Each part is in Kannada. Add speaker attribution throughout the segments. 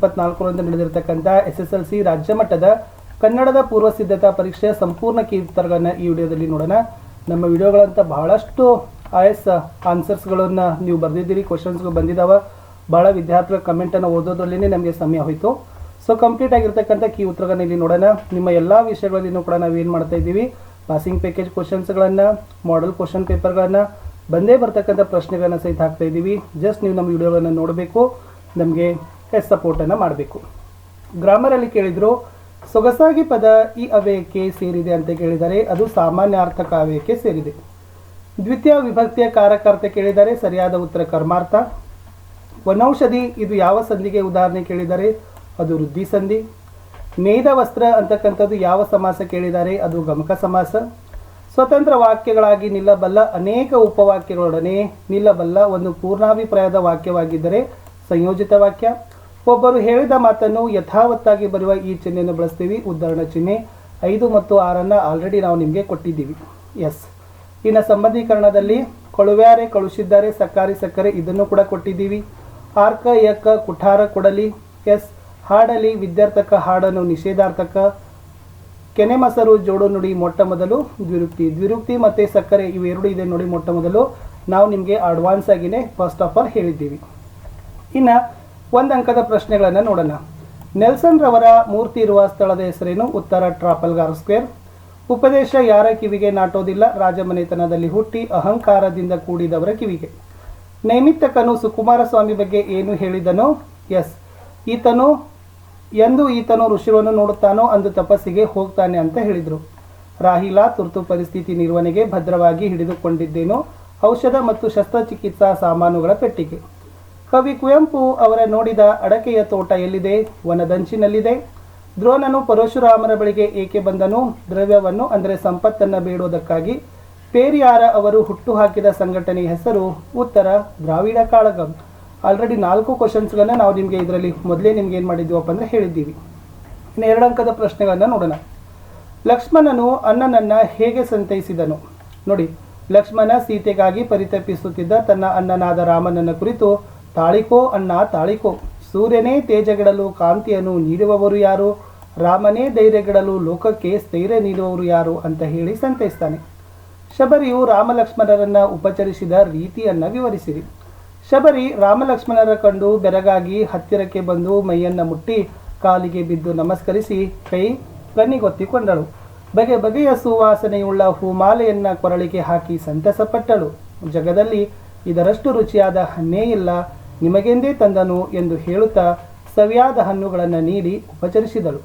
Speaker 1: ಇಪ್ಪತ್ನಾಲ್ಕರಂದು ನಡೆದಿರತಕ್ಕಂಥ ಎಸ್ ಎಸ್ ಎಲ್ ಸಿ ರಾಜ್ಯ ಮಟ್ಟದ ಕನ್ನಡದ ಪೂರ್ವ ಸಿದ್ಧತಾ ಪರೀಕ್ಷೆಯ ಸಂಪೂರ್ಣ ಕೀ ಉತ್ತರಗಳನ್ನ ಈ ವಿಡಿಯೋದಲ್ಲಿ ನೋಡೋಣ. ನಮ್ಮ ವಿಡಿಯೋಗಳಂತ ಬಹಳಷ್ಟು ಐ ಎಸ್ ಆನ್ಸರ್ಸ್ಗಳನ್ನು ನೀವು ಬರೆದಿದ್ದೀರಿ, ಕ್ವಶನ್ಸ್ಗಳು ಬಂದಿದ್ದಾವೆ ಭಾಳ ವಿದ್ಯಾರ್ಥಿಗಳ ಕಮೆಂಟನ್ನು ಓದೋದ್ರಲ್ಲೇ ನಮಗೆ ಸಮಯ ಹೋಯಿತು. ಸೊ, ಕಂಪ್ಲೀಟ್ ಆಗಿರ್ತಕ್ಕಂಥ ಕೀ ಉತ್ತರಗಳನ್ನ ಇಲ್ಲಿ ನೋಡೋಣ. ನಿಮ್ಮ ಎಲ್ಲ ವಿಷಯಗಳಲ್ಲಿನೂ ಕೂಡ ನಾವು ಏನು ಮಾಡ್ತಾ ಇದ್ದೀವಿ? ಪಾಸಿಂಗ್ ಪ್ಯಾಕೇಜ್ ಕ್ವಶನ್ಸ್ಗಳನ್ನು, ಮಾಡಲ್ ಕ್ವಶನ್ ಪೇಪರ್ಗಳನ್ನು, ಬಂದೇ ಬರ್ತಕ್ಕಂಥ ಪ್ರಶ್ನೆಗಳನ್ನು ಸಹಿತ ಹಾಕ್ತಾ ಇದ್ದೀವಿ. ಜಸ್ಟ್ ನೀವು ನಮ್ಮ ವಿಡಿಯೋಗಳನ್ನು ನೋಡಬೇಕು. ನಮಗೆ ಎಸ್ ಸಪೋರ್ಟನ್ನು ಮಾಡಬೇಕು. ಗ್ರಾಮರಲ್ಲಿ ಕೇಳಿದ್ರು, ಸೊಗಸಾಗಿ ಪದ ಈ ಅವ್ಯಯಕ್ಕೆ ಸೇರಿದೆ? ಅಂತ ಕೇಳಿದರೆ, ಅದು ಸಾಮಾನ್ಯಾರ್ಥಕ ಅವ್ಯಯಕ್ಕೆ ಸೇರಿದೆ. ದ್ವಿತೀಯ ವಿಭಕ್ತಿಯ ಕಾರಕಾರ್ಥ ಕೇಳಿದರೆ, ಸರಿಯಾದ ಉತ್ತರ ಕರ್ಮಾರ್ಥ. ವನೌಷಧಿ, ಇದು ಯಾವ ಸಂಧಿಗೆ ಉದಾಹರಣೆ ಕೇಳಿದರೆ, ಅದು ವೃದ್ಧಿ ಸಂಧಿ. ನೇಯ್ದ ವಸ್ತ್ರ ಅಂತಕ್ಕಂಥದ್ದು ಯಾವ ಸಮಾಸ ಕೇಳಿದರೆ, ಅದು ಗಮಕ ಸಮಾಸ. ಸ್ವತಂತ್ರ ವಾಕ್ಯಗಳಾಗಿ ನಿಲ್ಲಬಲ್ಲ ಅನೇಕ ಉಪವಾಕ್ಯಗಳೊಡನೆ ನಿಲ್ಲಬಲ್ಲ ಒಂದು ಪೂರ್ಣಾಭಿಪ್ರಾಯದ ವಾಕ್ಯವಾಗಿದ್ದರೆ ಸಂಯೋಜಿತ ವಾಕ್ಯ. ಒಬ್ಬರು ಹೇಳಿದ ಮಾತನ್ನು ಯಥಾವತ್ತಾಗಿ ಬರುವ ಈ ಚಿಹ್ನೆಯನ್ನು ಬಳಸ್ತೀವಿ. ಉದಾಹರಣೆ ಚಿಹ್ನೆ ಐದು ಮತ್ತು ಆರನ್ನು ಆಲ್ರೆಡಿ ನಾವು ನಿಮಗೆ ಕೊಟ್ಟಿದ್ದೀವಿ. ಎಸ್ ಇನ್ನು ಸಂಬಂಧೀಕರಣದಲ್ಲಿ ಕೊಳುವ್ಯಾರೆ ಕಳುಹಿಸಿದ್ದಾರೆ, ಸಕ್ಕಾರಿ ಸಕ್ಕರೆ ಇದನ್ನು ಕೂಡ ಕೊಟ್ಟಿದ್ದೀವಿ. ಆರ್ಕ ಯಕ್ಕ ಕುಠಾರ, ಕೊಡಲಿ, ಎಸ್, ಹಾಡಲಿ, ವಿದ್ಯಾರ್ಥಕ, ಹಾಡನ್ನು ನಿಷೇಧಾರ್ಥಕ ಕೆನೆ ಮಸರು ಜೋಡು ನುಡಿ, ಮೊಟ್ಟ ಮೊದಲು, ದ್ವಿರುಕ್ತಿ ದ್ವಿರುಕ್ತಿ ಮತ್ತು ಸಕ್ಕರೆ ಇವೆರಡು ಇದೆ ನೋಡಿ ಮೊಟ್ಟ ಮೊದಲು. ನಾವು ನಿಮಗೆ ಅಡ್ವಾನ್ಸ್ ಆಗಿನೇ ಫಸ್ಟ್ ಆಫ್ ಆಲ್ ಹೇಳಿದ್ದೀವಿ. ಇನ್ನು ಒಂದು ಅಂಕದ ಪ್ರಶ್ನೆಗಳನ್ನು ನೋಡೋಣ. ನೆಲ್ಸನ್ ರವರ ಮೂರ್ತಿ ಇರುವ ಸ್ಥಳದ ಹೆಸರೇನು? ಉತ್ತರ ಟ್ರಾಪಲ್ಗಾರ್ ಸ್ಕ್ವೇರ್. ಉಪದೇಶ, ಯಾರ ಕಿವಿಗೆ ನಾಟೋದಿಲ್ಲ? ರಾಜಮನೆತನದಲ್ಲಿ ಹುಟ್ಟಿ ಅಹಂಕಾರದಿಂದ ಕೂಡಿದವರ ಕಿವಿಗೆ. ನೈಮಿತ್ತಕನು ಸುಕುಮಾರ ಸ್ವಾಮಿ ಬಗ್ಗೆ ಏನು ಹೇಳಿದನು? ಎಸ್. ಈತನು, ಎಂದು ಈತನು ಋಷಿವನ್ನು ನೋಡುತ್ತಾನೋ ಅಂದು ತಪಸ್ಸಿಗೆ ಹೋಗ್ತಾನೆ ಅಂತ ಹೇಳಿದರು. ರಾಹಿಲಾ ತುರ್ತು ಪರಿಸ್ಥಿತಿ ನಿರ್ವಹಣೆಗೆ ಭದ್ರವಾಗಿ ಹಿಡಿದುಕೊಂಡಿದ್ದೇನು? ಔಷಧ ಮತ್ತು ಶಸ್ತ್ರಚಿಕಿತ್ಸಾ ಸಾಮಾನುಗಳ ಪೆಟ್ಟಿಗೆ. ಕವಿ ಕುವೆಂಪು ಅವರ ನೋಡಿದ ಅಡಕೆಯ ತೋಟ ಎಲ್ಲಿದೆ? ವನದಂಚಿನಲ್ಲಿದೆ. ದ್ರೋಣನು ಪರಶುರಾಮನ ಬಳಿಗೆ ಏಕೆ ಬಂದನು? ದ್ರವ್ಯವನ್ನು ಅಂದರೆ ಸಂಪತ್ತನ್ನು ಬೇಡುವುದಕ್ಕಾಗಿ ಪೇರಿಯಾರ ಅವರು ಹುಟ್ಟು ಹಾಕಿದ ಸಂಘಟನೆಯ ಹೆಸರು ಉತ್ತರ ದ್ರಾವಿಡ ಕಾಳಗಂ. ಆಲ್ರೆಡಿ ನಾಲ್ಕು ಕ್ವಶನ್ಸ್ಗಳನ್ನ ನಾವು ನಿಮಗೆ ಇದರಲ್ಲಿ ಮೊದಲೇ ನಿಮ್ಗೆ ಏನು ಮಾಡಿದ್ದೀವಪ್ಪ ಅಂದರೆ ಹೇಳಿದ್ದೀವಿ. ಇನ್ನು ಎರಡು ಅಂಕದ ಪ್ರಶ್ನೆಗಳನ್ನು ನೋಡೋಣ. ಲಕ್ಷ್ಮಣನು ಅಣ್ಣನನ್ನ ಹೇಗೆ ಸಂತೈಸಿದನು? ನೋಡಿ, ಲಕ್ಷ್ಮಣ ಸೀತೆಗಾಗಿ ಪರಿತಪಿಸುತ್ತಿದ್ದ ತನ್ನ ಅಣ್ಣನಾದ ರಾಮನನ್ನ ಕುರಿತು ತಾಳಿಕೋ ಅಣ್ಣ, ತಾಳಿಕೋ. ಸೂರ್ಯನೇ ತೇಜಗೆಡಲು ಕಾಂತಿಯನ್ನು ನೀಡುವವರು ಯಾರು? ರಾಮನೇ ಧೈರ್ಯಗೆಡಲು ಲೋಕಕ್ಕೆ ಸ್ಥೈರ್ಯ ನೀಡುವವರು ಯಾರು ಅಂತ ಹೇಳಿ ಸಂತೈಸ್ತಾನೆ. ಶಬರಿಯು ರಾಮಲಕ್ಷ್ಮಣರನ್ನು ಉಪಚರಿಸಿದ ರೀತಿಯನ್ನ ವಿವರಿಸಿರಿ ಶಬರಿ ರಾಮಲಕ್ಷ್ಮಣರ ಕಂಡು ಬೆರಗಾಗಿ ಹತ್ತಿರಕ್ಕೆ ಬಂದು ಮೈಯನ್ನು ಮುಟ್ಟಿ ಕಾಲಿಗೆ ಬಿದ್ದು ನಮಸ್ಕರಿಸಿ ಕೈ ಕಣ್ಣಿಗೊತ್ತಿಕೊಂಡಳು ಬಗೆ ಬಗೆಯ ಸುವಾಸನೆಯುಳ್ಳ ಹೂಮಾಲೆಯನ್ನು ಕೊರಳಿಗೆ ಹಾಕಿ ಸಂತಸಪಟ್ಟಳು. ಜಗದಲ್ಲಿ ಇದರಷ್ಟು ರುಚಿಯಾದ ಹಣ್ಣೇ ಇಲ್ಲ. ನಿಮಗೆಂದೇ ತಂದನು ಎಂದು ಹೇಳುತ್ತಾ ಸವಿಯಾದ ಹಣ್ಣುಗಳನ್ನು ನೀಡಿ ಉಪಚರಿಸಿದಳು.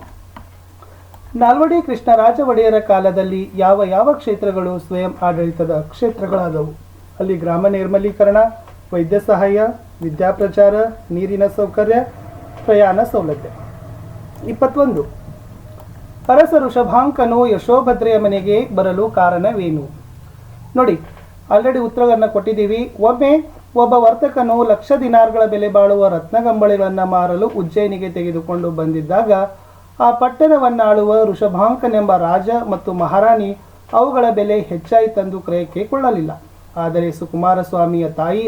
Speaker 1: ನಾಲ್ವಡಿ ಕೃಷ್ಣರಾಜ ಒಡೆಯರ ಕಾಲದಲ್ಲಿ ಯಾವ ಯಾವ ಕ್ಷೇತ್ರಗಳು ಸ್ವಯಂ ಆಡಳಿತದ ಕ್ಷೇತ್ರಗಳಾದವು? ಅಲ್ಲಿ ಗ್ರಾಮ ನಿರ್ಮಲೀಕರಣ, ವೈದ್ಯ ಸಹಾಯ ವಿದ್ಯಾಪ್ರಚಾರ ನೀರಿನ ಸೌಕರ್ಯ, ಪ್ರಯಾಣ ಸೌಲಭ್ಯ. ಇಪ್ಪತ್ತೊಂದು. ಅರಸ ಋಷಭಾಂಕನು ಯಶೋಭದ್ರೆಯ ಮನೆಗೆ ಬರಲು ಕಾರಣವೇನು? ನೋಡಿ ಆಲ್ರೆಡಿ ಉತ್ತರಗಳನ್ನು ಕೊಟ್ಟಿದ್ದೀವಿ. ಒಮ್ಮೆ ಒಬ್ಬ ವರ್ತಕನು ಲಕ್ಷ ದಿನಾರ್ಗಳ ಬೆಲೆ ಬಾಳುವ ರತ್ನಗಂಬಳಿಗಳನ್ನು ಮಾರಲು ಉಜ್ಜಯಿನಿಗೆ ತೆಗೆದುಕೊಂಡು ಬಂದಿದ್ದಾಗ, ಆ ಪಟ್ಟಣವನ್ನಾಳುವ ಋಷಭಾಂಕನೆಂಬ ರಾಜ ಮತ್ತು ಮಹಾರಾಣಿ ಅವುಗಳ ಬೆಲೆ ಹೆಚ್ಚಾಯಿತೆಂದು ಕ್ರಯಕ್ಕೆ ಕೊಳ್ಳಲಿಲ್ಲ. ಆದರೆ ಸುಕುಮಾರಸ್ವಾಮಿಯ ತಾಯಿ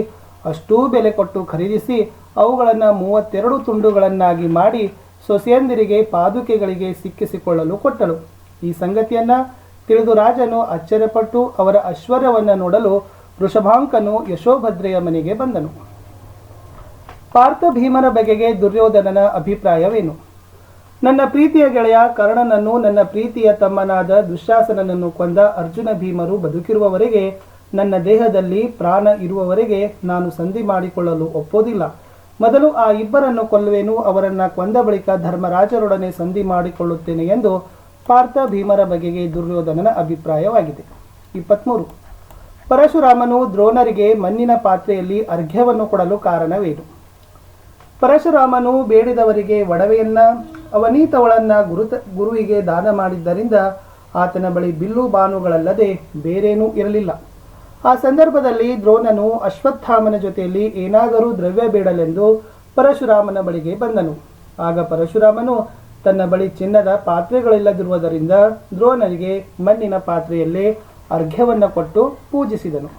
Speaker 1: ಅಷ್ಟೂ ಬೆಲೆ ಕೊಟ್ಟು ಖರೀದಿಸಿ ಅವುಗಳನ್ನು ಮೂವತ್ತೆರಡು ತುಂಡುಗಳನ್ನಾಗಿ ಮಾಡಿ ಸೊಸೆಯಂದಿರಿಗೆ ಪಾದುಕೆಗಳಿಗೆ ಸಿಕ್ಕಿಸಿಕೊಳ್ಳಲು ಕೊಟ್ಟಳು. ಈ ಸಂಗತಿಯನ್ನು ತಿಳಿದು ರಾಜನು ಅಚ್ಚರಿಪಟ್ಟು ಅವರ ಐಶ್ವರ್ಯವನ್ನು ನೋಡಲು ವೃಷಭಾಂಕನು ಯಶೋಭದ್ರೆಯ ಮನೆಗೆ ಬಂದನು. ಪಾರ್ಥ ಭೀಮನ ಬಗೆಗೆ ದುರ್ಯೋಧನನ ಅಭಿಪ್ರಾಯವೇನು? ನನ್ನ ಪ್ರೀತಿಯ ಗೆಳೆಯ, ಕರ್ಣನನ್ನು ನನ್ನ ಪ್ರೀತಿಯ ತಮ್ಮನಾದ ದುಶ್ಯಾಸನನನ್ನು ಕೊಂದ ಅರ್ಜುನ ಭೀಮರು ಬದುಕಿರುವವರೆಗೆ, ನನ್ನ ದೇಹದಲ್ಲಿ ಪ್ರಾಣ ಇರುವವರೆಗೆ ನಾನು ಸಂಧಿ ಮಾಡಿಕೊಳ್ಳಲು ಒಪ್ಪೋದಿಲ್ಲ. ಮೊದಲು ಆ ಇಬ್ಬರನ್ನು ಕೊಲ್ಲುವೆನು, ಅವರನ್ನ ಕೊಂದ ಬಳಿಕ ಧರ್ಮರಾಜರೊಡನೆ ಸಂಧಿ ಮಾಡಿಕೊಳ್ಳುತ್ತೇನೆ ಎಂದು ಪಾರ್ಥ ಭೀಮರ ಬಗೆಗೆ ದುರ್ಯೋಧನನ ಅಭಿಪ್ರಾಯವಾಗಿದೆ. ಇಪ್ಪತ್ತ್ಮೂರು ಪರಶುರಾಮನು ದ್ರೋಣರಿಗೆ ಮಣ್ಣಿನ ಪಾತ್ರೆಯಲ್ಲಿ ಅರ್ಘ್ಯವನ್ನು ಕೊಡಲು ಕಾರಣವೇನು? ಪರಶುರಾಮನು ಬೇಡಿದವರಿಗೆ ಒಡವೆಯನ್ನ, ಅವನೀತವಳನ್ನ ಗುರುತ ಗುರುವಿಗೆ ದಾನ ಮಾಡಿದ್ದರಿಂದ ಆತನ ಬಳಿ ಬಿಲ್ಲು ಬಾನುಗಳಲ್ಲದೆ ಬೇರೇನೂ ಇರಲಿಲ್ಲ. ಆ ಸಂದರ್ಭದಲ್ಲಿ ದ್ರೋಣನು ಅಶ್ವತ್ಥಾಮನ ಜೊತೆಯಲ್ಲಿ ಏನಾದರೂ ದ್ರವ್ಯ ಬೇಡಲೆಂದು ಪರಶುರಾಮನ ಬಳಿಗೆ ಬಂದನು. ಆಗ ಪರಶುರಾಮನು ತನ್ನ ಬಳಿ ಚಿನ್ನದ ಪಾತ್ರೆಗಳಿಲ್ಲದಿರುವುದರಿಂದ ದ್ರೋಣರಿಗೆ ಮಣ್ಣಿನ ಪಾತ್ರೆಯಲ್ಲೇ ಅರ್ಘ್ಯವನ್ನು ಕೊಟ್ಟು ಪೂಜಿಸಿದನು.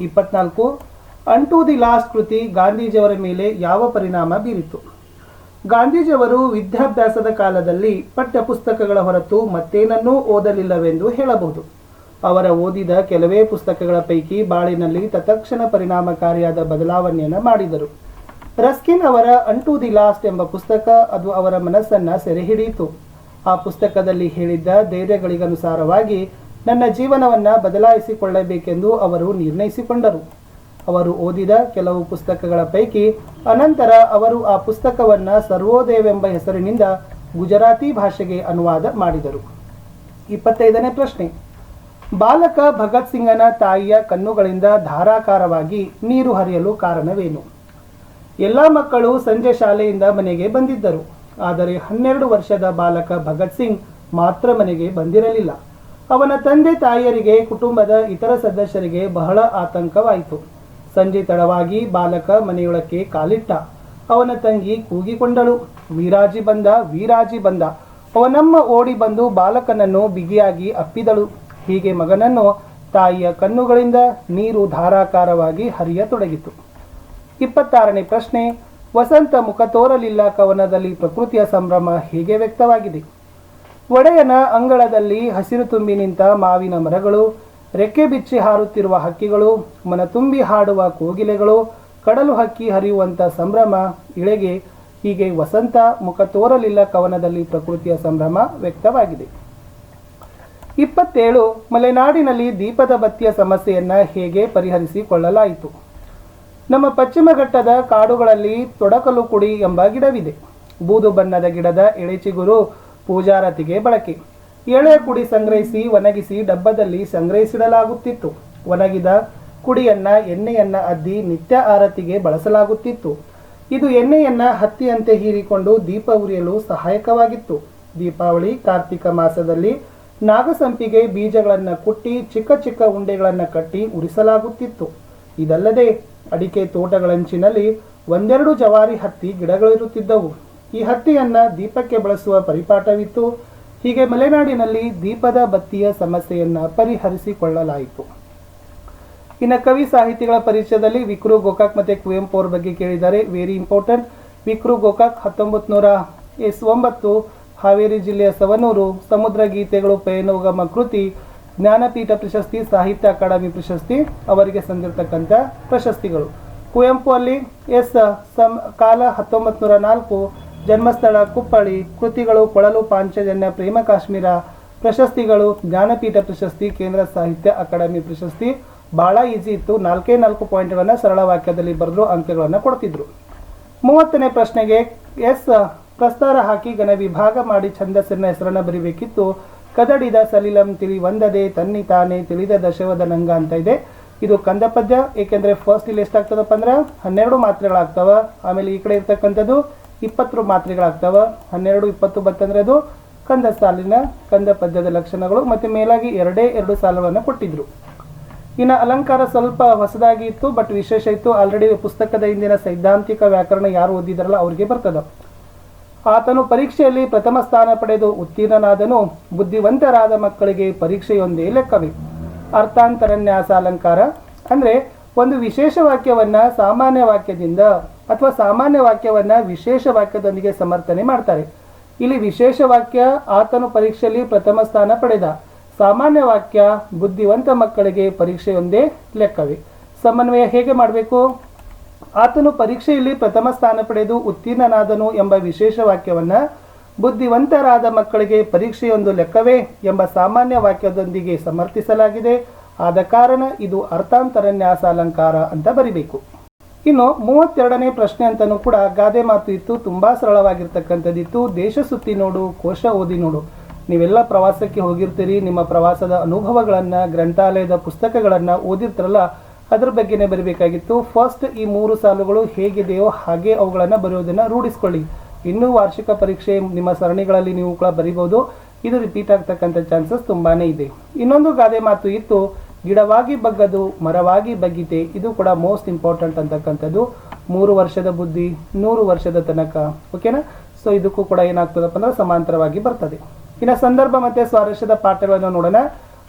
Speaker 1: ಇಪ್ಪತ್ನಾಲ್ಕು, ಅಂಟು ದಿ ಲಾಸ್ಟ್ ಕೃತಿ ಗಾಂಧೀಜಿಯವರ ಮೇಲೆ ಯಾವ ಪರಿಣಾಮ ಬೀರಿತು? ಗಾಂಧೀಜಿಯವರು ವಿದ್ಯಾಭ್ಯಾಸದ ಕಾಲದಲ್ಲಿ ಪಠ್ಯಪುಸ್ತಕಗಳ ಹೊರತು ಮತ್ತೇನನ್ನೂ ಓದಲಿಲ್ಲವೆಂದು ಹೇಳಬಹುದು. ಅವರ ಓದಿದ ಕೆಲವೇ ಪುಸ್ತಕಗಳ ಪೈಕಿ ಬಾಳಿನಲ್ಲಿ ತತ್ಕ್ಷಣ ಪರಿಣಾಮಕಾರಿಯಾದ ಬದಲಾವಣೆಯನ್ನು ಮಾಡಿದರು. ರಸ್ಕಿನ್ ಅವರ ಅಂಟು ದಿ ಲಾಸ್ಟ್ ಎಂಬ ಪುಸ್ತಕ ಅದು ಅವರ ಮನಸ್ಸನ್ನ ಸೆರೆಹಿಡಿಯಿತು. ಆ ಪುಸ್ತಕದಲ್ಲಿ ಹೇಳಿದ್ದ ಧೈರ್ಯಗಳಿಗನುಸಾರವಾಗಿ ನನ್ನ ಜೀವನವನ್ನ ಬದಲಾಯಿಸಿಕೊಳ್ಳಬೇಕೆಂದು ಅವರು ನಿರ್ಣಯಿಸಿಕೊಂಡರು. ಅವರು ಓದಿದ ಕೆಲವು ಪುಸ್ತಕಗಳ ಪೈಕಿ ಅನಂತರ ಅವರು ಆ ಪುಸ್ತಕವನ್ನ ಸರ್ವೋದಯವೆಂಬ ಹೆಸರಿನಿಂದ ಗುಜರಾತಿ ಭಾಷೆಗೆ ಅನುವಾದ ಮಾಡಿದರು. ಇಪ್ಪತ್ತೈದನೇ ಪ್ರಶ್ನೆ. ಬಾಲಕ ಭಗತ್ ಸಿಂಗನ ತಾಯಿಯ ಕಣ್ಣುಗಳಿಂದ ಧಾರಾಕಾರವಾಗಿ ನೀರು ಹರಿಯಲು ಕಾರಣವೇನು? ಎಲ್ಲ ಮಕ್ಕಳು ಸಂಜೆ ಶಾಲೆಯಿಂದ ಮನೆಗೆ ಬಂದಿದ್ದರು. ಆದರೆ ಹನ್ನೆರಡು ವರ್ಷದ ಬಾಲಕ ಭಗತ್ ಸಿಂಗ್ ಮಾತ್ರ ಮನೆಗೆ ಬಂದಿರಲಿಲ್ಲ. ಅವನ ತಂದೆ ತಾಯಿಯರಿಗೆ, ಕುಟುಂಬದ ಇತರ ಸದಸ್ಯರಿಗೆ ಬಹಳ ಆತಂಕವಾಯಿತು. ಸಂಜೆ ತಡವಾಗಿ ಬಾಲಕ ಮನೆಯೊಳಕ್ಕೆ ಕಾಲಿಟ್ಟ. ಅವನ ತಂಗಿ ಕೂಗಿಕೊಂಡಳು. ವೀರಾಜಿ ಬಂದ ವೀರಾಜಿ ಬಂದ. ಅವನಮ್ಮ ಓಡಿ ಬಂದು ಬಾಲಕನನ್ನು ಬಿಗಿಯಾಗಿ ಅಪ್ಪಿದಳು. ಹೀಗೆ ಮಗನನ್ನು ತಾಯಿಯ ಕಣ್ಣುಗಳಿಂದ ನೀರು ಧಾರಾಕಾರವಾಗಿ ಹರಿಯತೊಡಗಿತು. ಇಪ್ಪತ್ತಾರನೇ ಪ್ರಶ್ನೆ, ವಸಂತ ಮುಖ ತೋರಲಿಲ್ಲ ಕವನದಲ್ಲಿ ಪ್ರಕೃತಿಯ ಸಂಭ್ರಮ ಹೇಗೆ ವ್ಯಕ್ತವಾಗಿದೆ? ಒಡೆಯನ ಅಂಗಳದಲ್ಲಿ ಹಸಿರು ತುಂಬಿ ನಿಂತ ಮಾವಿನ ಮರಗಳು, ರೆಕ್ಕೆ ಬಿಚ್ಚಿ ಹಾರುತ್ತಿರುವ ಹಕ್ಕಿಗಳು ಮನ ತುಂಬಿ ಹಾಡುವ ಕೋಗಿಲೆಗಳು, ಕಡಲು ಹಕ್ಕಿ ಹರಿಯುವಂತ ಸಂಭ್ರಮ, ಇಳೆಗೆ ಹೀಗೆ ವಸಂತ ಮುಖ ತೋರಲಿಲ್ಲ ಕವನದಲ್ಲಿ ಪ್ರಕೃತಿಯ ಸಂಭ್ರಮ ವ್ಯಕ್ತವಾಗಿದೆ. ಇಪ್ಪತ್ತೇಳು, ಮಲೆನಾಡಿನಲ್ಲಿ ದೀಪದ ಬತ್ತಿಯ ಸಮಸ್ಯೆಯನ್ನು ಹೇಗೆ ಪರಿಹರಿಸಿಕೊಳ್ಳಲಾಯಿತು? ನಮ್ಮ ಪಶ್ಚಿಮ ಘಟ್ಟದ ಕಾಡುಗಳಲ್ಲಿ ತೊಡಕಲು ಕುಡಿ ಎಂಬ ಗಿಡವಿದೆ. ಬೂದು ಬಣ್ಣದ ಗಿಡದ ಎಳೆಚಿಗುರು ಪೂಜಾರತಿಗೆ ಬಳಕೆ. ಎಳೆ ಕುಡಿ ಸಂಗ್ರಹಿಸಿ ಒಣಗಿಸಿ ಡಬ್ಬದಲ್ಲಿ ಸಂಗ್ರಹಿಸಿಡಲಾಗುತ್ತಿತ್ತು. ಒಣಗಿದ ಕುಡಿಯನ್ನ ಎಣ್ಣೆಯನ್ನ ಅದ್ದಿ ನಿತ್ಯ ಆರತಿಗೆ ಬಳಸಲಾಗುತ್ತಿತ್ತು. ಇದು ಎಣ್ಣೆಯನ್ನ ಹತ್ತಿಯಂತೆ ಹೀರಿಕೊಂಡು ದೀಪ ಉರಿಯಲು ಸಹಾಯಕವಾಗಿತ್ತು. ದೀಪಾವಳಿ, ಕಾರ್ತಿಕ ಮಾಸದಲ್ಲಿ ನಾಗಸಂಪಿಗೆ ಬೀಜಗಳನ್ನು ಕುಟ್ಟಿ ಚಿಕ್ಕ ಚಿಕ್ಕ ಉಂಡೆಗಳನ್ನು ಕಟ್ಟಿ ಉರಿಸಲಾಗುತ್ತಿತ್ತು. ಇದಲ್ಲದೆ ಅಡಿಕೆ ತೋಟಗಳಂಚಿನಲ್ಲಿ ಒಂದೆರಡು ಜವಾರಿ ಹತ್ತಿ ಗಿಡಗಳಿರುತ್ತಿದ್ದವು. ಈ ಹತ್ತಿಯನ್ನ ದೀಪಕ್ಕೆ ಬಳಸುವ ಪರಿಪಾಠವಿತ್ತು. ಹೀಗೆ ಮಲೆನಾಡಿನಲ್ಲಿ ದೀಪದ ಬತ್ತಿಯ ಸಮಸ್ಯೆಯನ್ನ ಪರಿಹರಿಸಿಕೊಳ್ಳಲಾಯಿತು. ಇನ್ನು ಕವಿ ಸಾಹಿತಿಗಳ ಪರಿಚಯದಲ್ಲಿ ವಿಕ್ರು ಗೋಕಾಕ್ ಮತ್ತೆ ಕುವೆಂಪು ಅವರ ಬಗ್ಗೆ ಕೇಳಿದ್ದಾರೆ. ವೆರಿ ಇಂಪಾರ್ಟೆಂಟ್ ವಿಕ್ರು ಗೋಕಾಕ್ ಹತ್ತೊಂಬತ್ತು ನೂರ ಎಸ್ ಒಂಬತ್ತು ಹಾವೇರಿ ಜಿಲ್ಲೆಯ ಸವನೂರು, ಸಮುದ್ರ ಗೀತೆಗಳು ಪಯನೋಗಮ ಕೃತಿ, ಜ್ಞಾನಪೀಠ ಪ್ರಶಸ್ತಿ, ಸಾಹಿತ್ಯ ಅಕಾಡೆಮಿ ಪ್ರಶಸ್ತಿ, ಅವರಿಗೆ ಸಂದಿರತಕ್ಕಂಥ ಪ್ರಶಸ್ತಿಗಳು. ಕುವೆಂಪು ಅಲ್ಲಿ ಎಸ್, ಸಂ, ಕಾಲ ಹತ್ತೊಂಬತ್ತು ನೂರ ನಾಲ್ಕು ಜನ್ಮಸ್ಥಳ ಕುಪ್ಪಳಿ ಕೃತಿಗಳು, ಕೊಳಲು, ಪಾಂಚಜನ್ಯ, ಪ್ರೇಮ ಕಾಶ್ಮೀರ, ಪ್ರಶಸ್ತಿಗಳು, ಜ್ಞಾನಪೀಠ ಪ್ರಶಸ್ತಿ, ಕೇಂದ್ರ ಸಾಹಿತ್ಯ ಅಕಾಡೆಮಿ ಪ್ರಶಸ್ತಿ, ಬಹಳ ಈಸಿ ಇತ್ತು. ನಾಲ್ಕೇ ನಾಲ್ಕು ಪಾಯಿಂಟ್ಗಳನ್ನು ಸರಳ ವಾಕ್ಯದಲ್ಲಿ ಬರೆದು ಅಂಕಗಳನ್ನು ಕೊಡ್ತಿದ್ರು. ಮೂವತ್ತನೇ ಪ್ರಶ್ನೆಗೆ ಎಸ್ ಪ್ರಸ್ತಾರ ಹಾಕಿ ಗಣ ವಿಭಾಗ ಮಾಡಿ ಛಂದಸ್ಸಿನ ಹೆಸರನ್ನು ಬರಿಬೇಕಿತ್ತು. ಕದಡಿದ ಸಲಿಲಂ ತಿಳಿ ಒಂದದೆ ತನ್ನಿ ತಾನೇ ತಿಳಿದ ದಶವದ ನಂಗ ಅಂತ ಇದೆ. ಇದು ಕಂದ ಪದ್ಯ, ಏಕೆಂದರೆ ಫಸ್ಟ್ ಇಲ್ಲಿ ಎಷ್ಟಾಗ್ತದಪ್ಪ ಅಂದ್ರೆ? ಹನ್ನೆರಡು ಮಾತ್ರೆಗಳಾಗ್ತವ. ಆಮೇಲೆ ಈ ಕಡೆ ಇರ್ತಕ್ಕಂಥದ್ದು ಇಪ್ಪತ್ತು ಮಾತ್ರೆಗಳಾಗ್ತಾವೆ. ಹನ್ನೆರಡು, ಇಪ್ಪತ್ತು ಬತ್ತಂದ್ರೆ ಅದು ಕಂದ ಸಾಲಿನ ಕಂದ ಪದ್ಯದ ಲಕ್ಷಣಗಳು ಮತ್ತು ಮೇಲಾಗಿ ಎರಡೇ ಎರಡು ಸಾಲವನ್ನು ಕೊಟ್ಟಿದ್ರು. ಇನ್ನು ಅಲಂಕಾರ ಸ್ವಲ್ಪ ಹೊಸದಾಗಿ ಇತ್ತು ಬಟ್ ವಿಶೇಷ ಇತ್ತು. ಆಲ್ರೆಡಿ ಪುಸ್ತಕದ ಹಿಂದಿನ ಸೈದ್ಧಾಂತಿಕ ವ್ಯಾಕರಣ ಯಾರು ಓದಿದ್ರಲ್ಲ ಅವ್ರಿಗೆ ಬರ್ತದೆ. ಆತನು ಪರೀಕ್ಷೆಯಲ್ಲಿ ಪ್ರಥಮ ಸ್ಥಾನ ಪಡೆದು ಉತ್ತೀರ್ಣನಾದನು. ಬುದ್ಧಿವಂತರಾದ ಮಕ್ಕಳಿಗೆ ಪರೀಕ್ಷೆಯೊಂದೇ ಲೆಕ್ಕವೇ. ಅರ್ಥಾಂತರನ್ಯಾಸ ಅಲಂಕಾರ ಅಂದರೆ ಒಂದು ವಿಶೇಷ ವಾಕ್ಯವನ್ನು ಸಾಮಾನ್ಯ ವಾಕ್ಯದಿಂದ ಅಥವಾ ಸಾಮಾನ್ಯ ವಾಕ್ಯವನ್ನ ವಿಶೇಷ ವಾಕ್ಯದೊಂದಿಗೆ ಸಮರ್ಥನೆ ಮಾಡ್ತಾರೆ. ಇಲ್ಲಿ ವಿಶೇಷ ವಾಕ್ಯ ಆತನು ಪರೀಕ್ಷೆಯಲ್ಲಿ ಪ್ರಥಮ ಸ್ಥಾನ ಪಡೆದ. ಸಾಮಾನ್ಯ ವಾಕ್ಯ ಬುದ್ಧಿವಂತ ಮಕ್ಕಳಿಗೆ ಪರೀಕ್ಷೆಯೊಂದೇ ಲೆಕ್ಕವೇ. ಸಮನ್ವಯ ಹೇಗೆ ಮಾಡಬೇಕು? ಆತನು ಪರೀಕ್ಷೆಯಲ್ಲಿ ಪ್ರಥಮ ಸ್ಥಾನ ಪಡೆದು ಉತ್ತೀರ್ಣನಾದನು ಎಂಬ ವಿಶೇಷ ವಾಕ್ಯವನ್ನ ಬುದ್ಧಿವಂತರಾದ ಮಕ್ಕಳಿಗೆ ಪರೀಕ್ಷೆಯೊಂದು ಲೆಕ್ಕವೇ ಎಂಬ ಸಾಮಾನ್ಯ ವಾಕ್ಯದೊಂದಿಗೆ ಸಮರ್ಥಿಸಲಾಗಿದೆ. ಆದ ಕಾರಣ ಇದು ಅರ್ಥಾಂತರನ್ಯಾಸ ಅಲಂಕಾರ ಅಂತ ಬರಿಬೇಕು. ಇನ್ನು ಮೂವತ್ತೆರಡನೇ ಪ್ರಶ್ನೆ ಅಂತಲೂ ಕೂಡ ಗಾದೆ ಮಾತು ಇತ್ತು, ತುಂಬ ಸರಳವಾಗಿರ್ತಕ್ಕಂಥದ್ದಿತ್ತು. ದೇಶ ಸುತ್ತಿ ನೋಡು, ಕೋಶ ಓದಿ ನೋಡು. ನೀವೆಲ್ಲ ಪ್ರವಾಸಕ್ಕೆ ಹೋಗಿರ್ತೀರಿ, ನಿಮ್ಮ ಪ್ರವಾಸದ ಅನುಭವಗಳನ್ನು, ಗ್ರಂಥಾಲಯದ ಪುಸ್ತಕಗಳನ್ನ ಓದಿರ್ತಾರಲ್ಲ, ಅದ್ರ ಬಗ್ಗೆನೇ ಬರಬೇಕಾಗಿತ್ತು. ಫಸ್ಟ್ ಈ ಮೂರು ಸಾಲುಗಳು ಹೇಗಿದೆಯೋ ಹಾಗೆ ಅವುಗಳನ್ನು ಬರೆಯೋದನ್ನು ರೂಢಿಸ್ಕೊಳ್ಳಿ. ಇನ್ನೂ ವಾರ್ಷಿಕ ಪರೀಕ್ಷೆ ನಿಮ್ಮ ಸರಣಿಗಳಲ್ಲಿ ನೀವು ಕೂಡ ಬರೀಬೋದು ಇದು ರಿಪೀಟ್ ಆಗ್ತಕ್ಕಂಥ ಚಾನ್ಸಸ್ ತುಂಬಾನೇ ಇದೆ. ಇನ್ನೊಂದು ಗಾದೆ ಮಾತು ಇತ್ತು ಗಿಡವಾಗಿ ಬಗ್ಗದು, ಮರವಾಗಿ ಬಗ್ಗಿತೆ, ಇದು ಕೂಡ ಮೋಸ್ಟ್ ಇಂಪಾರ್ಟೆಂಟ್ ಅಂತಕ್ಕಂಥದ್ದು. ಮೂರು ವರ್ಷದ ಬುದ್ಧಿ, ನೂರು ವರ್ಷದ ತನಕ ಓಕೆನಾ ಸೊ ಇದಕ್ಕೂ ಕೂಡ ಏನಾಗ್ತದಪ್ಪ ಅಂದ್ರೆ ಸಮಾಂತರವಾಗಿ ಬರ್ತದೆ. ಇನ್ನು ಸಂದರ್ಭ ಮತ್ತೆ ಸ್ವಾರಸ್ಯದ ಪಾಠಗಳನ್ನು ನೋಡೋಣ.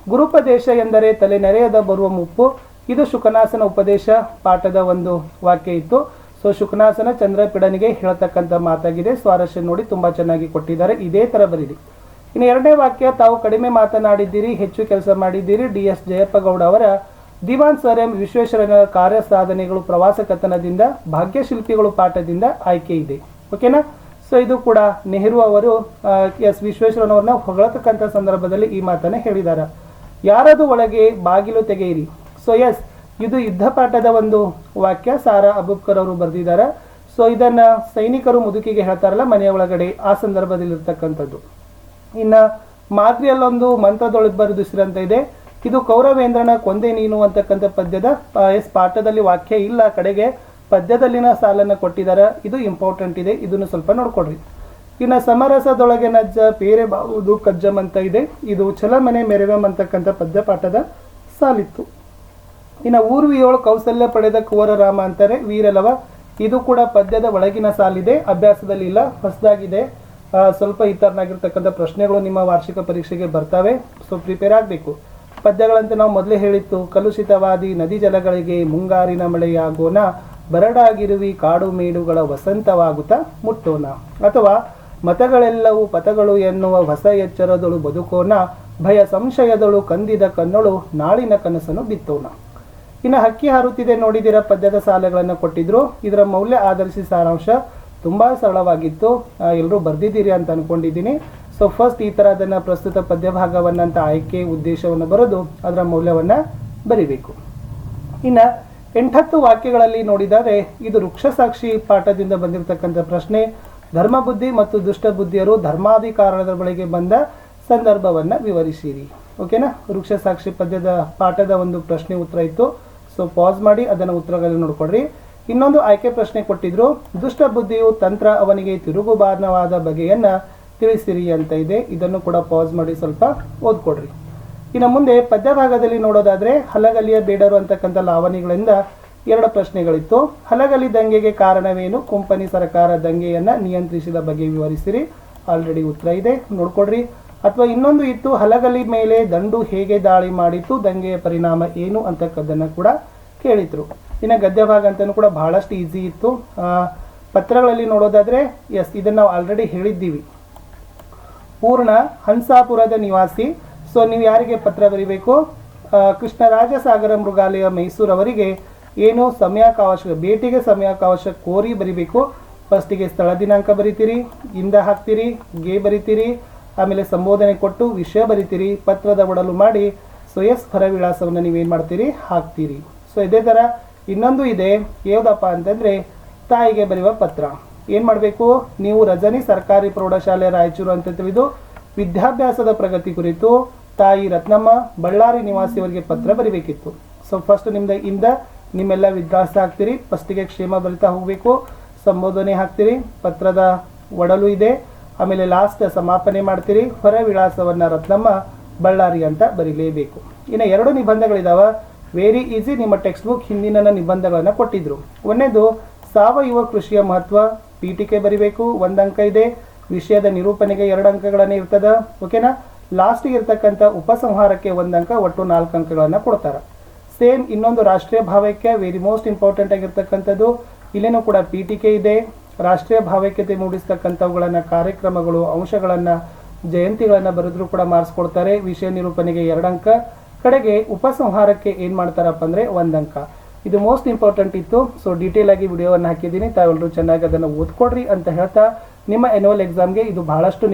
Speaker 1: ಗುರುಪದೇಶ ಎಂದರೆ ತಲೆ ನೆರೆಯದ ಬರುವ ಮುಪ್ಪು. ಇದು ಶುಕನಾಸನ ಉಪದೇಶ ಪಾಠದ ಒಂದು ವಾಕ್ಯ ಇತ್ತು. ಸೊ ಶುಕನಾಸನ ಚಂದ್ರಪಿಡನಿಗೆ ಹೇಳ್ತಕ್ಕಂಥ ಮಾತಾಗಿದೆ. ಸ್ವಾರಸ್ಯ ನೋಡಿ ತುಂಬಾ ಚೆನ್ನಾಗಿ ಕೊಟ್ಟಿದ್ದಾರೆ. ಇದೇ ತರ ಬರೀರಿ ಇನ್ನು ಎರಡನೇ ವಾಕ್ಯ, ತಾವು ಕಡಿಮೆ ಮಾತನಾಡಿದ್ದೀರಿ, ಹೆಚ್ಚು ಕೆಲಸ ಮಾಡಿದ್ದೀರಿ ಡಿ ಎಸ್ ಜಯಪ್ಪಗೌಡ ಅವರ ದಿವಾನ್ ಸರ್ ಎಂ ವಿಶ್ವೇಶ್ವರನ ಕಾರ್ಯ ಸಾಧನೆಗಳು ಪ್ರವಾಸ ಕಥನದಿಂದ, ಭಾಗ್ಯಶಿಲ್ಪಿಗಳು ಪಾಠದಿಂದ ಆಯ್ಕೆ ಇದೆ. ಓಕೆನಾ ಸೊ ಇದು ಕೂಡ ನೆಹರು ಅವರು ಎಸ್. ವಿಶ್ವೇಶ್ವರನವ್ರನ್ನ ಹೊಗಳತಕ್ಕಂಥ ಸಂದರ್ಭದಲ್ಲಿ ಈ ಮಾತನ್ನ ಹೇಳಿದ್ದಾರೆ ಯಾರದು ಒಳಗೆ ಬಾಗಿಲು ತೆಗೆಯಿರಿ? ಸೊ ಎಸ್ ಇದು ಯುದ್ಧ ಪಾಠದ ಒಂದು ವಾಕ್ಯ, ಸಾರಾ ಅಬುಬ್ಕರ್ ಅವರು ಬರೆದಿದ್ದಾರೆ ಸೊ ಇದನ್ನ ಸೈನಿಕರು ಮುದುಕಿಗೆ ಹೇಳ್ತಾರಲ್ಲ ಮನೆಯ ಒಳಗಡೆ, ಆ ಸಂದರ್ಭದಲ್ಲಿ ಇರ್ತಕ್ಕಂಥದ್ದು ಇನ್ನ ಮಾದರಿಯಲ್ಲೊಂದು ಮಂತ್ರದೊಳಗೆ ಬರೆದಿಸಿರಂತ ಇದೆ. ಇದು ಕೌರವೇಂದ್ರನ ಕೊಂದೆ ನೀನು ಅಂತಕ್ಕಂಥ ಪದ್ಯದ ಎಸ್, ಪಾಠದಲ್ಲಿ ವಾಕ್ಯ ಇಲ್ಲ ಕಡೆಗೆ ಪದ್ಯದಲ್ಲಿನ ಸಾಲನ್ನ ಕೊಟ್ಟಿದ್ದಾರೆ ಇದು ಇಂಪಾರ್ಟೆಂಟ್ ಇದೆ. ಇದನ್ನು ಸ್ವಲ್ಪ ನೋಡ್ಕೊಡ್ರಿ ಇನ್ನು ಸಮರಸದೊಳಗೆ ನಜ್ಜ, ಪೇರೆ ಬಾವುದು ಕಜ್ಜಂ ಅಂತ ಇದೆ. ಇದು ಚಲಮನೆ ಮೆರವೆಂ ಅಂತಕ್ಕಂಥ ಪದ್ಯ ಪಾಠದ ಸಾಲಿತ್ತು. ಇನ್ನು ಊರ್ವಿಯೋಳು ಕೌಸಲ್ಯ ಪಡೆದ ಕುವರ ರಾಮ ಅಂತಾರೆ. ವೀರಲವ, ಇದು ಕೂಡ ಪದ್ಯದ ಒಳಗಿನ ಸಾಲಿದೆ. ಅಭ್ಯಾಸದಲ್ಲಿ ಇಲ್ಲ, ಹೊಸದಾಗಿದೆ. ಸ್ವಲ್ಪ ಈ ತರನಾಗಿರ್ತಕ್ಕಂಥ ಪ್ರಶ್ನೆಗಳು ನಿಮ್ಮ ವಾರ್ಷಿಕ ಪರೀಕ್ಷೆಗೆ ಬರ್ತವೆ ಸೊ ಪ್ರಿಪೇರ್ ಆಗಬೇಕು. ಪದ್ಯಗಳಂತೆ ನಾವು ಮೊದಲೇ ಹೇಳಿತ್ತು, ಕಲುಷಿತವಾದಿ ನದಿ ಜಲಗಳಿಗೆ ಮುಂಗಾರಿನ ಮಳೆಯಾಗೋಣ ಬರಡಾಗಿರುವಿ ಕಾಡು ಮೇಡುಗಳ ವಸಂತವಾಗುತ್ತಾ ಮುಟ್ಟೋಣ ಅಥವಾ ಮತಗಳೆಲ್ಲವೂ ಪಥಗಳು ಎನ್ನುವ ಹೊಸ ಎಚ್ಚರದಳು ಬದುಕೋಣ ಭಯ ಸಂಶಯದಳು ಕಂದಿದ ಕನ್ನಳು ನಾಳಿನ ಕನಸನ್ನು ಬಿತ್ತೋಣ ಇನ್ನು ಹಕ್ಕಿ ಹಾರುತ್ತಿದೆ ನೋಡಿದಿರ ಪದ್ಯದ ಸಾಲಗಳನ್ನು ಕೊಟ್ಟಿದ್ರು, ಇದರ ಮೌಲ್ಯ ಆಧರಿಸಿ ಸಾರಾಂಶ. ತುಂಬಾ ಸರಳವಾಗಿತ್ತು. ಎಲ್ಲರೂ ಬರ್ದಿದ್ದೀರಿ ಅಂತ ಅನ್ಕೊಂಡಿದ್ದೀನಿ. ಸೊ ಫಸ್ಟ್ ಈ ಥರ ಅದನ್ನು ಪ್ರಸ್ತುತ ಪದ್ಯ ಭಾಗವನ್ನಂತ ಆಯ್ಕೆ ಉದ್ದೇಶವನ್ನು ಬರೆದು ಅದರ ಮೌಲ್ಯವನ್ನ ಬರಿಬೇಕು. ಇನ್ನ ಎಂಟತ್ತು ವಾಕ್ಯಗಳಲ್ಲಿ ನೋಡಿದರೆ ಇದು ವೃಕ್ಷಸಾಕ್ಷಿ ಪಾಠದಿಂದ ಬಂದಿರತಕ್ಕಂಥ ಪ್ರಶ್ನೆ. ಧರ್ಮಬುದ್ಧಿ ಮತ್ತು ದುಷ್ಟ ಬುದ್ಧಿಯರು ಧರ್ಮಾಧಿಕಾರದ ಬಳಿಗೆ ಬಂದ ಸಂದರ್ಭವನ್ನ ವಿವರಿಸಿರಿ. ಓಕೆನಾ? ವೃಕ್ಷಸಾಕ್ಷಿ ಪದ್ಯದ ಪಾಠದ ಒಂದು ಪ್ರಶ್ನೆ ಉತ್ತರ ಇತ್ತು. ಸೊ ಪಾಸ್ ಮಾಡಿ, ಅದನ್ನು ಉತ್ತರಗಳಲ್ಲಿ ನೋಡ್ಕೊಡ್ರಿ ಇನ್ನೊಂದು ಆಯ್ಕೆ ಪ್ರಶ್ನೆ ಕೊಟ್ಟಿದ್ರು, ದುಷ್ಟ ಬುದ್ಧಿಯು ತಂತ್ರ ಅವನಿಗೆ ತಿರುಗುಬಾರ್ನವಾದ ಬಗೆಯನ್ನ ತಿಳಿಸಿರಿ ಅಂತ ಇದೆ. ಇದನ್ನು ಕೂಡ ಪಾಸ್ ಮಾಡಿ ಸ್ವಲ್ಪ ಓದ್ಕೊಡ್ರಿ. ಇನ್ನು ಮುಂದೆ ಪದ್ಯ ಭಾಗದಲ್ಲಿ ನೋಡೋದಾದ್ರೆ, ಹಲಗಲಿಯ ಬೇಡರು ಅಂತಕ್ಕಂಥ ಲಾವಣಿಗಳಿಂದ ಎರಡು ಪ್ರಶ್ನೆಗಳಿತ್ತು. ಹಲಗಲಿ ದಂಗೆಗೆ ಕಾರಣವೇನು? ಕುಂಪನಿ ಸರ್ಕಾರ ದಂಗೆಯನ್ನ ನಿಯಂತ್ರಿಸಿದ ಬಗ್ಗೆ ವಿವರಿಸಿರಿ. ಆಲ್ರೆಡಿ ಉತ್ತರ ಇದೆ. ನೋಡ್ಕೊಡ್ರಿ. ಅಥವಾ ಇನ್ನೊಂದು ಇತ್ತು, ಹಲಗಲಿ ಮೇಲೆ ದಂಡು ಹೇಗೆ ದಾಳಿ ಮಾಡಿತ್ತು? ದಂಗೆಯ ಪರಿಣಾಮ ಏನು ಅಂತಕ್ಕದ್ದನ್ನು ಕೂಡ ಕೇಳಿದ್ರು. ಇನ್ನು ಗದ್ಯ ಭಾಗ ಅಂತಲೂ ಕೂಡ ಬಹಳಷ್ಟು ಈಸಿ ಇತ್ತು. ಪತ್ರಗಳಲ್ಲಿ ನೋಡೋದಾದ್ರೆ, ಎಸ್, ಇದನ್ನ ನಾವು ಆಲ್ರೆಡಿ ಹೇಳಿದ್ದೀವಿ. ಪೂರ್ಣ ಹಂಸಾಪುರದ ನಿವಾಸಿ. ಸೊ ನೀವು ಯಾರಿಗೆ ಪತ್ರ ಬರೀಬೇಕು? ಕೃಷ್ಣರಾಜ ಕೃಷ್ಣರಾಜಸಾಗರ ಮೃಗಾಲಯ ಮೈಸೂರವರಿಗೆ ಏನು ಸಮಯಾವಕಾಶ, ಭೇಟಿಗೆ ಸಮಯಾವಕಾಶ ಕೋರಿ ಬರಿಬೇಕು. ಫಸ್ಟಿಗೆ ಸ್ಥಳ ದಿನಾಂಕ ಬರಿತೀರಿ, ಇಂದ ಹಾಕ್ತೀರಿ, ಗೆ ಬರಿತೀರಿ, ಆಮೇಲೆ ಸಂಬೋಧನೆ ಕೊಟ್ಟು ವಿಷಯ ಬರಿತೀರಿ, ಪತ್ರದ ಒಡಲು ಮಾಡಿ ಸ್ವಯಸ್ ಹೊರ ವಿಳಾಸವನ್ನು ನೀವೇನು ಮಾಡ್ತೀರಿ? ಹಾಕ್ತೀರಿ. ಸೊ ಇದೇ ಥರ ಇನ್ನೊಂದು ಇದೆ ಯಾವುದಪ್ಪ ಅಂತಂದರೆ, ತಾಯಿಗೆ ಬರೆಯುವ ಪತ್ರ. ಏನು ಮಾಡಬೇಕು? ನೀವು ರಜನಿ ಸರ್ಕಾರಿ ಪ್ರೌಢಶಾಲೆ, ರಾಯಚೂರು ಅಂತ ತಿಳಿದು ವಿದ್ಯಾಭ್ಯಾಸದ ಪ್ರಗತಿ ಕುರಿತು ತಾಯಿ ರತ್ನಮ್ಮ ಬಳ್ಳಾರಿ ನಿವಾಸಿಯವರಿಗೆ ಪತ್ರ ಬರಿಬೇಕಿತ್ತು. ಸೊ ಫಸ್ಟ್ ನಿಮ್ದ ಇಂದ ನಿಮ್ಮೆಲ್ಲ ವಿದ್ಯಾಸ ಹಾಕ್ತೀರಿ ಫಸ್ಟಿಗೆ ಕ್ಷೇಮ ಬರಿತಾ ಹೋಗಬೇಕು, ಸಂಬೋಧನೆ ಹಾಕ್ತೀರಿ, ಪತ್ರದ ಒಡಲು ಇದೆ, ಆಮೇಲೆ ಲಾಸ್ಟ್ ಸಮಾಪನೆ ಮಾಡ್ತೀರಿ ಹೊರ ವಿಳಾಸವನ್ನ ರತ್ನಮ್ಮ ಬಳ್ಳಾರಿ ಅಂತ ಬರೀಲೇಬೇಕು. ಇನ್ನು ಎರಡು ನಿಬಂಧಗಳಿದಾವ. ವೆರಿ ಈಸಿ ನಿಮ್ಮ ಟೆಕ್ಸ್ಟ್ ಬುಕ್ ಹಿಂದಿನ ನಿಬಂಧಗಳನ್ನು ಕೊಟ್ಟಿದ್ರು. ಒಂದನೇದು ಸಾವಯವ ಕೃಷಿಯ ಮಹತ್ವ ಪೀಠಿಕೆ ಬರಿಬೇಕು, ಒಂದು ಅಂಕ ಇದೆ. ವಿಷಯದ ನಿರೂಪಣೆಗೆ ಎರಡು ಅಂಕಗಳನ್ನ ಇರ್ತದ ಓಕೆನಾ ಲಾಸ್ಟಿಗೆ ಇರ್ತಕ್ಕಂಥ ಉಪಸಂಹಾರಕ್ಕೆ ಒಂದು ಅಂಕ, ಒಟ್ಟು ನಾಲ್ಕು ಅಂಕಗಳನ್ನು ಕೊಡ್ತಾರೆ. ಸೇಮ್ ಇನ್ನೊಂದು ರಾಷ್ಟ್ರೀಯ ಭಾವೈಕ್ಯ ವೆರಿ ಮೋಸ್ಟ್ ಇಂಪಾರ್ಟೆಂಟ್ ಆಗಿರ್ತಕ್ಕಂಥದ್ದು. ಇಲ್ಲೇನೂ ಕೂಡ ಪೀಠಿಕೆ ಇದೆ. ರಾಷ್ಟ್ರೀಯ ಭಾವೈಕ್ಯತೆ ಮೂಡಿಸ್ತಕ್ಕಂಥವುಗಳನ್ನು, ಕಾರ್ಯಕ್ರಮಗಳು, ಅಂಶಗಳನ್ನ, ಜಯಂತಿಗಳನ್ನ ಬರೆದ್ರೂ ಕೂಡ ಮಾರ್ಕ್ಸ್ ಕೊಡ್ತಾರೆ ವಿಷಯ ನಿರೂಪಣೆಗೆ ಎರಡು ಅಂಕ. ಕಡೆಗೆ ಉಪಸಂಹಾರಕ್ಕೆ ಏನ್ ಮಾಡ್ತಾರಪ್ಪ ಅಂದ್ರೆ ಅಂಕ ಇದು ಮೋಸ್ಟ್ ಇಂಪಾರ್ಟೆಂಟ್ ಇತ್ತು. ಸೊ ಡೀಟೇಲ್ ಆಗಿ ವಿಡಿಯೋವನ್ನು ಹಾಕಿದ್ದೀನಿ. ತಾವೆಲ್ಲರೂ ಚೆನ್ನಾಗಿ ಅದನ್ನು ಓದ್ಕೊಡ್ರಿ ಅಂತ ಹೇಳ್ತಾ ನಿಮ್ಮ ಎನ್ಯುವಲ್ ಎಕ್ಸಾಮ್ಗೆ ಇದು ಬಹಳಷ್ಟು